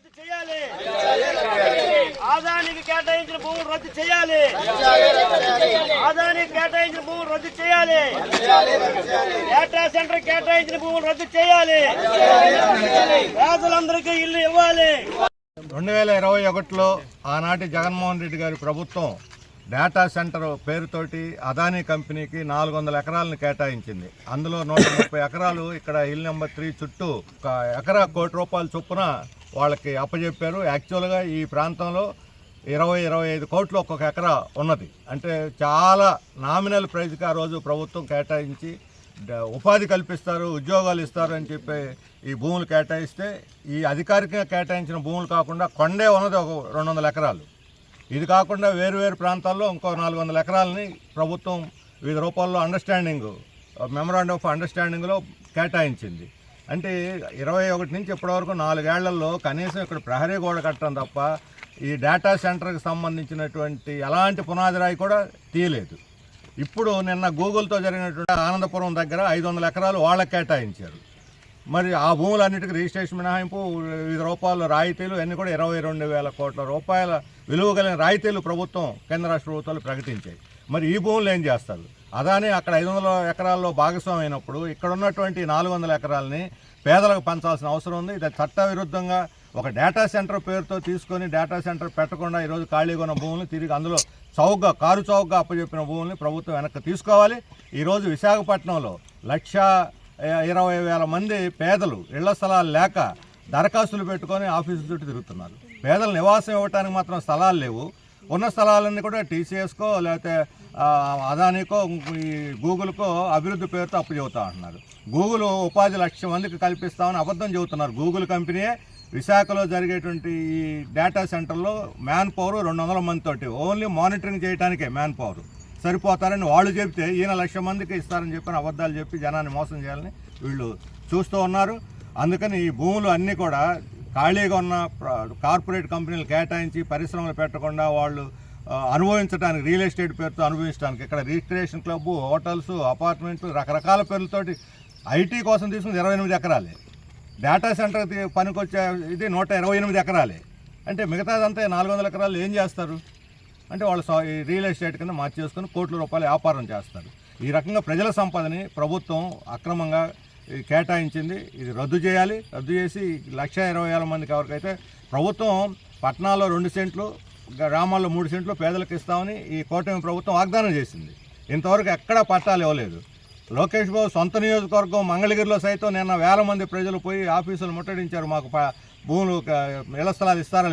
రద్దు చేయాలి. ఆదానికి కేటాయించిన భూములు రద్దు చేయాలి. ఆదానికి కేటాయించిన భూములు రద్దు చేయాలి. డేటా సెంటర్ కేటాయించిన భూములు రద్దు చేయాలి. పేదలందరికీ ఇల్లు ఇవ్వాలి. రెండు వేల ఇరవై ఒకటిలో ఆనాటి జగన్మోహన్ రెడ్డి గారి ప్రభుత్వం డేటా సెంటర్ పేరుతోటి అదానీ కంపెనీకి నాలుగు వందల ఎకరాలను కేటాయించింది. అందులో నూట ముప్పై ఎకరాలు ఇక్కడ హిల్ నెంబర్ త్రీ చుట్టూ ఒక ఎకరా కోటి రూపాయల చొప్పున వాళ్ళకి అప్పచెప్పారు యాక్చువల్గా ఈ ప్రాంతంలో ఇరవై ఇరవై ఐదు కోట్లు ఒక్కొక్క ఎకరా ఉన్నది. అంటే చాలా నామినల్ ప్రైజ్కి ఆ రోజు ప్రభుత్వం కేటాయించి ఉపాధి కల్పిస్తారు ఉద్యోగాలు ఇస్తారు అని చెప్పి ఈ భూములు కేటాయిస్తే ఈ అధికారికంగా కేటాయించిన భూములు కాకుండా కొండే ఉన్నది ఒక రెండు వందల ఎకరాలు. ఇది కాకుండా వేరు వేరు ప్రాంతాల్లో ఇంకో నాలుగు వందల ఎకరాలని ప్రభుత్వం వివిధ రూపాల్లో అండర్స్టాండింగ్ మెమరాండం ఆఫ్ అండర్స్టాండింగ్లో కేటాయించింది. అంటే ఇరవై ఒకటి నుంచి ఇప్పటివరకు నాలుగేళ్ళలో కనీసం ఇక్కడ ప్రహరీ గోడ కట్టడం తప్ప ఈ డేటా సెంటర్కి సంబంధించినటువంటి ఎలాంటి పునాది రాయి కూడా తీయలేదు. ఇప్పుడు నిన్న గూగుల్తో జరిగినటువంటి ఆనందపురం దగ్గర ఐదు వందల ఎకరాలు వాళ్ళకి కేటాయించారు. మరి ఆ భూములన్నిటికీ రిజిస్ట్రేషన్ మినహాయింపు వివిధ రూపాయల రాయితీలు అన్నీ కూడా ఇరవై రెండు వేల కోట్ల రూపాయల విలువ కలిగిన రాయితీలు ప్రభుత్వం కేంద్ర రాష్ట్ర ప్రభుత్వాలు ప్రకటించాయి. మరి ఈ భూములు ఏం చేస్తారు? అదానే అక్కడ ఐదు వందల ఎకరాల్లో భాగస్వామి అయినప్పుడు ఇక్కడ ఉన్నటువంటి నాలుగు వందల ఎకరాలని పేదలకు పంచాల్సిన అవసరం ఉంది. ఇది చట్ట విరుద్ధంగా ఒక డేటా సెంటర్ పేరుతో తీసుకొని డేటా సెంటర్ పెట్టకుండా ఈరోజు ఖాళీగా ఉన్న భూములు తిరిగి అందులో చౌకగా కారు చౌకగా అప్పచెప్పిన భూముల్ని ప్రభుత్వం వెనక్కి తీసుకోవాలి. ఈరోజు విశాఖపట్నంలో లక్ష ఇరవై వేల మంది పేదలు ఇళ్ళ స్థలాలు లేక దరఖాస్తులు పెట్టుకొని ఆఫీసు చుట్టూ తిరుగుతున్నారు. పేదలు నివాసం ఇవ్వడానికి మాత్రం స్థలాలు లేవు. ఉన్న స్థలాలన్నీ కూడా టీసీఎస్కో లేకపోతే అదానికో ఈ గూగుల్కో అభివృద్ధి పేరుతో అప్పు చెబుతా అంటున్నారు. గూగుల్ ఉపాధి లక్ష మందికి కల్పిస్తామని అబద్ధం చెబుతున్నారు. గూగుల్ కంపెనీయే విశాఖలో జరిగేటువంటి ఈ డేటా సెంటర్లో మ్యాన్ పవర్ రెండు వందల మందితోటి ఓన్లీ మానిటరింగ్ చేయడానికే మ్యాన్ పవర్. సరిపోతారని వాళ్ళు చెప్తే ఈయన లక్ష మందికి ఇస్తారని చెప్పని అబద్ధాలు చెప్పి జనాన్ని మోసం చేయాలని వీళ్ళు చూస్తూ ఉన్నారు. అందుకని ఈ భూములు అన్నీ కూడా ఖాళీగా ఉన్న కార్పొరేట్ కంపెనీలు కేటాయించి పరిశ్రమలు పెట్టకుండా వాళ్ళు అనుభవించడానికి రియల్ ఎస్టేట్ పేరుతో అనుభవించడానికి ఇక్కడ రిజిస్ట్రేషన్ క్లబ్ హోటల్స్ అపార్ట్మెంట్లు రకరకాల పేర్లతోటి ఐటీ కోసం తీసుకుని ఇరవై ఎనిమిది ఎకరాలే. డేటా సెంటర్ పనికొచ్చే ఇది నూట ఇరవై ఎనిమిది ఎకరాలే. అంటే మిగతాదంతా నాలుగు వందల ఎకరాలు ఏం చేస్తారు? అంటే వాళ్ళు ఈ రియల్ ఎస్టేట్ కింద మార్చేసుకొని కోట్ల రూపాయల వ్యాపారం చేస్తారు. ఈ రకంగా ప్రజల సంపదని ప్రభుత్వం అక్రమంగా కేటాయించింది. ఇది రద్దు చేయాలి. రద్దు చేసి లక్ష ఇరవై వేల మందికి ఎవరికైతే ప్రభుత్వం పట్టణాల్లో రెండు సెంట్లు గ్రామాల్లో మూడు సెంట్లు పేదలకు ఇస్తామని ఈ కూటమి ప్రభుత్వం వాగ్దానం చేసింది. ఇంతవరకు ఎక్కడా పట్టాలు ఇవ్వలేదు. లోకేష్ బాబు సొంత నియోజకవర్గం మంగళగిరిలో సైతం నిన్న వేల మంది ప్రజలు పోయి ఆఫీసులు ముట్టడించారు. మాకు భూములు ఇళ్ళ స్థలాలు ఇస్తారా